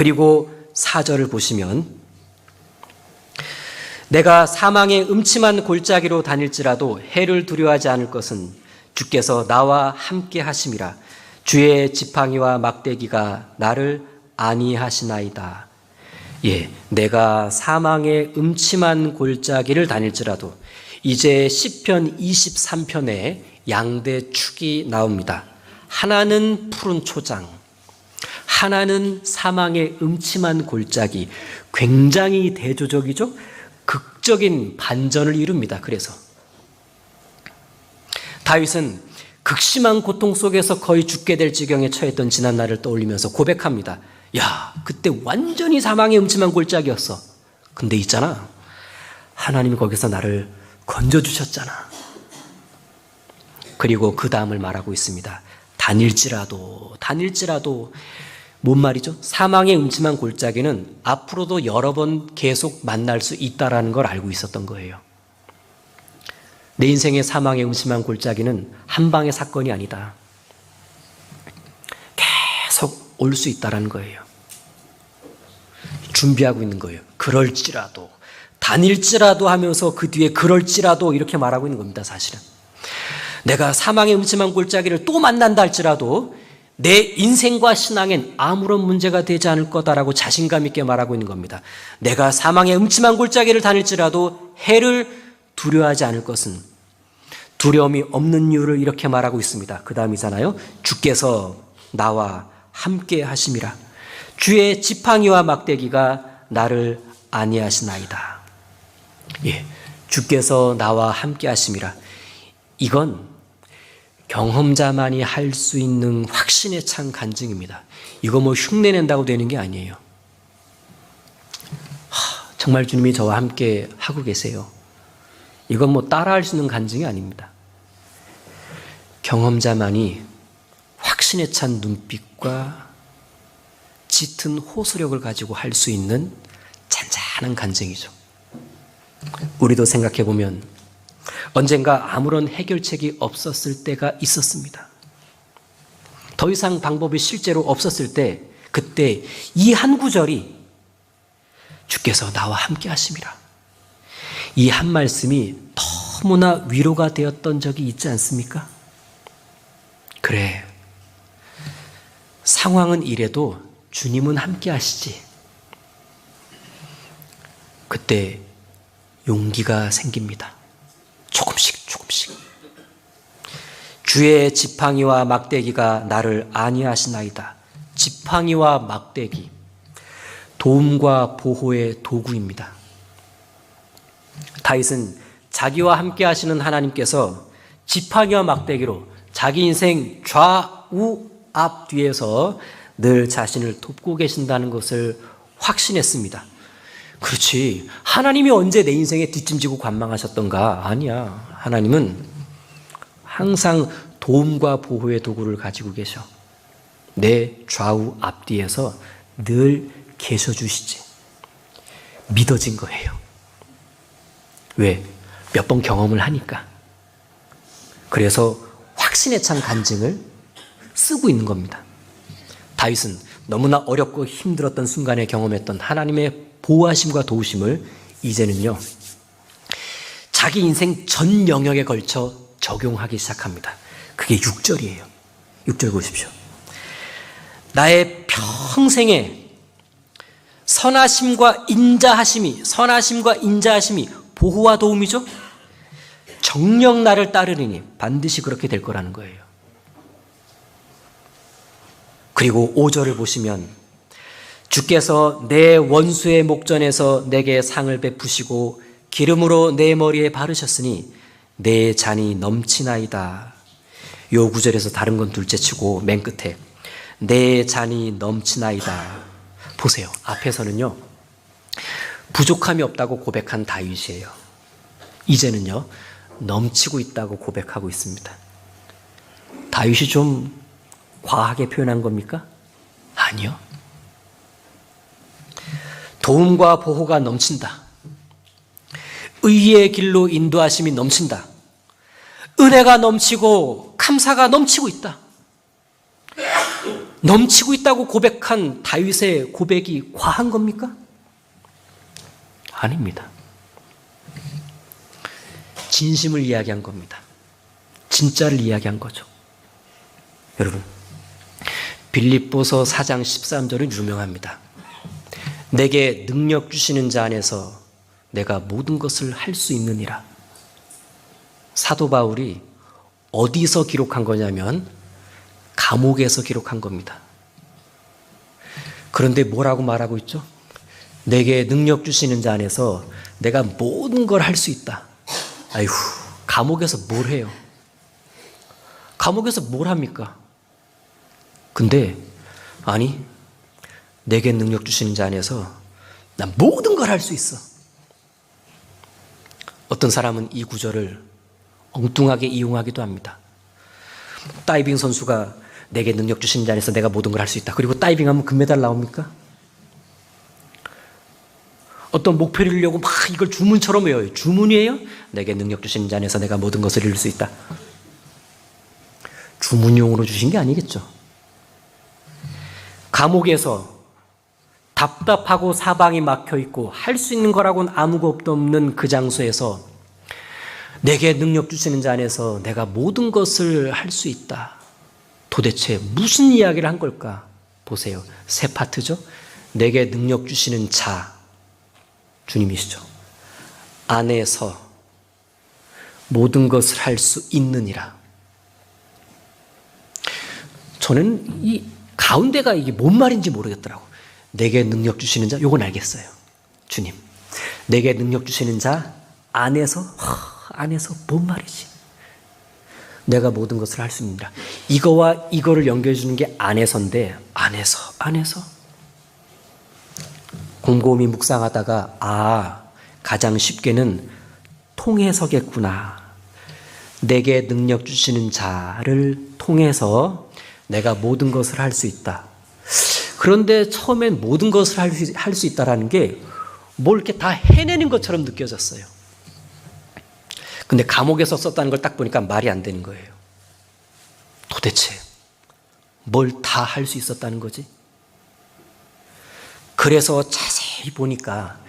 그리고 사절을 보시면 내가 사망의 음침한 골짜기로 다닐지라도 해를 두려워하지 않을 것은 주께서 나와 함께 하심이라 주의 지팡이와 막대기가 나를 안위하시나이다. 예, 내가 사망의 음침한 골짜기를 다닐지라도 이제 시편 23편에 양대 축이 나옵니다. 하나는 푸른 초장, 하나는 사망의 음침한 골짜기. 굉장히 대조적이죠? 극적인 반전을 이룹니다. 그래서 다윗은 극심한 고통 속에서 거의 죽게 될 지경에 처했던 지난 날을 떠올리면서 고백합니다. 야, 그때 완전히 사망의 음침한 골짜기였어. 근데 있잖아. 하나님이 거기서 나를 건져주셨잖아. 그리고 그 다음을 말하고 있습니다. 다닐지라도, 다닐지라도, 뭔 말이죠? 사망의 음침한 골짜기는 앞으로도 여러 번 계속 만날 수 있다라는 걸 알고 있었던 거예요. 내 인생의 사망의 음침한 골짜기는 한 방의 사건이 아니다. 계속 올 수 있다라는 거예요. 준비하고 있는 거예요. 그럴지라도, 다닐지라도 하면서 그 뒤에 그럴지라도 이렇게 말하고 있는 겁니다, 사실은. 내가 사망의 음침한 골짜기를 또 만난다 할지라도 내 인생과 신앙엔 아무런 문제가 되지 않을 거다라고 자신감 있게 말하고 있는 겁니다. 내가 사망의 음침한 골짜기를 다닐지라도 해를 두려워하지 않을 것은 두려움이 없는 이유를 이렇게 말하고 있습니다. 그 다음이잖아요. 주께서 나와 함께 하심이라. 주의 지팡이와 막대기가 나를 안위하시나이다. 예. 주께서 나와 함께 하심이라. 이건 경험자만이 할 수 있는 확신에 찬 간증입니다. 이거 뭐 흉내낸다고 되는 게 아니에요. 하, 정말 주님이 저와 함께 하고 계세요. 이건 뭐 따라할 수 있는 간증이 아닙니다. 경험자만이 확신에 찬 눈빛과 짙은 호소력을 가지고 할 수 있는 잔잔한 간증이죠. 우리도 생각해 보면 언젠가 아무런 해결책이 없었을 때가 있었습니다. 더 이상 방법이 실제로 없었을 때, 그때 이 한 구절이 주께서 나와 함께 하심이라. 이 한 말씀이 너무나 위로가 되었던 적이 있지 않습니까? 그래. 상황은 이래도 주님은 함께 하시지. 그때 용기가 생깁니다. 조금씩 조금씩 주의 지팡이와 막대기가 나를 안위하시나이다. 지팡이와 막대기 도움과 보호의 도구입니다. 다윗은 자기와 함께 하시는 하나님께서 지팡이와 막대기로 자기 인생 좌우 앞 뒤에서 늘 자신을 돕고 계신다는 것을 확신했습니다. 그렇지. 하나님이 언제 내 인생에 뒷짐지고 관망하셨던가? 아니야. 하나님은 항상 도움과 보호의 도구를 가지고 계셔. 내 좌우 앞뒤에서 늘 계셔 주시지. 믿어진 거예요. 왜? 몇 번 경험을 하니까. 그래서 확신에 찬 간증을 쓰고 있는 겁니다. 다윗은 너무나 어렵고 힘들었던 순간에 경험했던 하나님의 보호하심과 도우심을 이제는요, 자기 인생 전 영역에 걸쳐 적용하기 시작합니다. 그게 6절이에요. 6절 보십시오. 나의 평생에 선하심과 인자하심이, 선하심과 인자하심이 보호와 도움이죠? 정령 나를 따르리니 반드시 그렇게 될 거라는 거예요. 그리고 5절을 보시면 주께서 내 원수의 목전에서 내게 상을 베푸시고 기름으로 내 머리에 바르셨으니 내 잔이 넘치나이다. 요 구절에서 다른 건 둘째치고 맨 끝에 내 잔이 넘치나이다. 보세요. 앞에서는요. 부족함이 없다고 고백한 다윗이에요. 이제는요. 넘치고 있다고 고백하고 있습니다. 다윗이 좀 과하게 표현한 겁니까? 아니요. 도움과 보호가 넘친다. 의의 길로 인도하심이 넘친다. 은혜가 넘치고 감사가 넘치고 있다. 넘치고 있다고 고백한 다윗의 고백이 과한 겁니까? 아닙니다. 진심을 이야기한 겁니다. 진짜를 이야기한 거죠. 여러분, 빌립보서 4장 13절은 유명합니다. 내게 능력 주시는 자 안에서 내가 모든 것을 할 수 있느니라. 사도 바울이 어디서 기록한 거냐면 감옥에서 기록한 겁니다. 그런데 뭐라고 말하고 있죠? 내게 능력 주시는 자 안에서 내가 모든 걸 할 수 있다. 아이후, 감옥에서 뭘 해요? 감옥에서 뭘 합니까? 근데, 아니, 내게 능력 주시는 자 안에서 난 모든 걸 할 수 있어. 어떤 사람은 이 구절을 엉뚱하게 이용하기도 합니다. 다이빙 선수가 내게 능력 주신 자 안에서 내가 모든 걸 할 수 있다. 그리고 다이빙하면 금메달 나옵니까? 어떤 목표를 이루려고 막 이걸 주문처럼 외워요. 주문이에요? 내게 능력 주신 자 안에서 내가 모든 것을 이룰 수 있다. 주문용으로 주신 게 아니겠죠. 감옥에서 답답하고 사방이 막혀 있고 할 수 있는 거라고는 아무것도 없는 그 장소에서 내게 능력 주시는 자 안에서 내가 모든 것을 할 수 있다. 도대체 무슨 이야기를 한 걸까? 보세요. 세 파트죠. 내게 능력 주시는 자 주님이시죠. 안에서 모든 것을 할 수 있느니라. 저는 이 가운데가 이게 뭔 말인지 모르겠더라고. 내게 능력 주시는 자, 요건 알겠어요. 주님. 내게 능력 주시는 자 안에서, 허, 안에서 뭔 말이지? 내가 모든 것을 할 수 있느니라. 이거와 이거를 연결해 주는 게 안에서인데, 안에서, 안에서. 곰곰이 묵상하다가, 아, 가장 쉽게는 통해서겠구나. 내게 능력 주시는 자를 통해서 내가 모든 것을 할 수 있다. 그런데 처음엔 모든 것을 할 수 있다라는 게 뭘 이렇게 다 해내는 것처럼 느껴졌어요. 근데 감옥에서 썼다는 걸 딱 보니까 말이 안 되는 거예요. 도대체 뭘 다 할 수 있었다는 거지? 그래서 자세히 보니까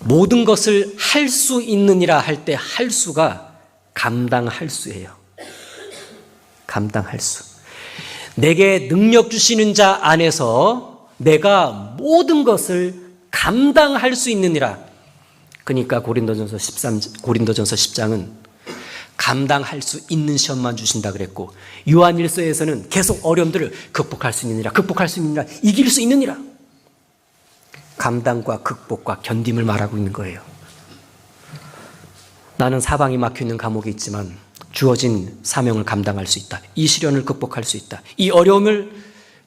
모든 것을 할 수 있느니라 할 때 할 수가 감당할 수예요. 감당할 수. 내게 능력 주시는 자 안에서 내가 모든 것을 감당할 수 있느니라. 그러니까 고린도전서 13 고린도전서 10장은 감당할 수 있는 시험만 주신다 그랬고 요한일서에서는 계속 어려움들을 극복할 수 있느니라. 극복할 수 있느니라. 이길 수 있느니라. 감당과 극복과 견딤을 말하고 있는 거예요. 나는 사방이 막혀 있는 감옥에 있지만 주어진 사명을 감당할 수 있다. 이 시련을 극복할 수 있다. 이 어려움을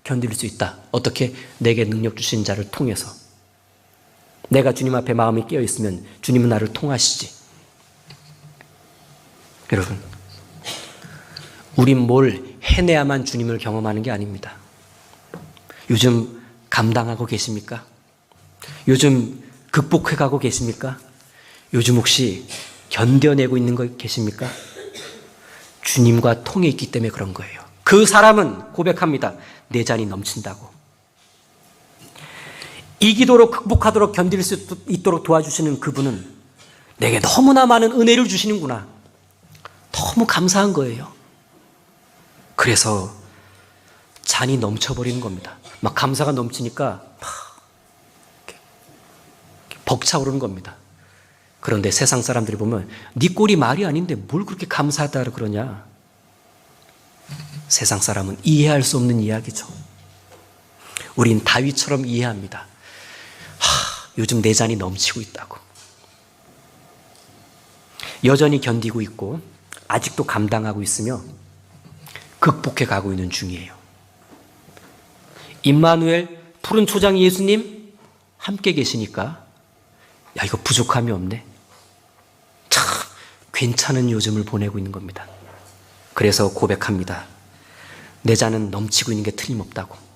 견딜 수 있다. 어떻게? 내게 능력 주신 자를 통해서. 내가 주님 앞에 마음이 깨어 있으면 주님은 나를 통하시지. 여러분, 우린 뭘 해내야만 주님을 경험하는 게 아닙니다. 요즘 감당하고 계십니까? 요즘 극복해 가고 계십니까? 요즘 혹시 견뎌내고 있는 거 계십니까? 주님과 통해 있기 때문에 그런 거예요. 그 사람은 고백합니다. 내 잔이 넘친다고. 이 기도록 극복하도록 견딜 수 있도록 도와주시는 그분은 내게 너무나 많은 은혜를 주시는구나. 너무 감사한 거예요. 그래서 잔이 넘쳐버리는 겁니다. 막 감사가 넘치니까 벅차오르는 겁니다. 그런데 세상 사람들이 보면 네 꼴이 말이 아닌데 뭘 그렇게 감사하다 그러냐? 세상 사람은 이해할 수 없는 이야기죠. 우린 다윗처럼 이해합니다. 하, 요즘 내 잔이 넘치고 있다고. 여전히 견디고 있고 아직도 감당하고 있으며 극복해 가고 있는 중이에요. 임마누엘 푸른 초장 예수님 함께 계시니까 야 이거 부족함이 없네. 참 괜찮은 요즘을 보내고 있는 겁니다. 그래서 고백합니다. 내 잔은 넘치고 있는 게 틀림없다고.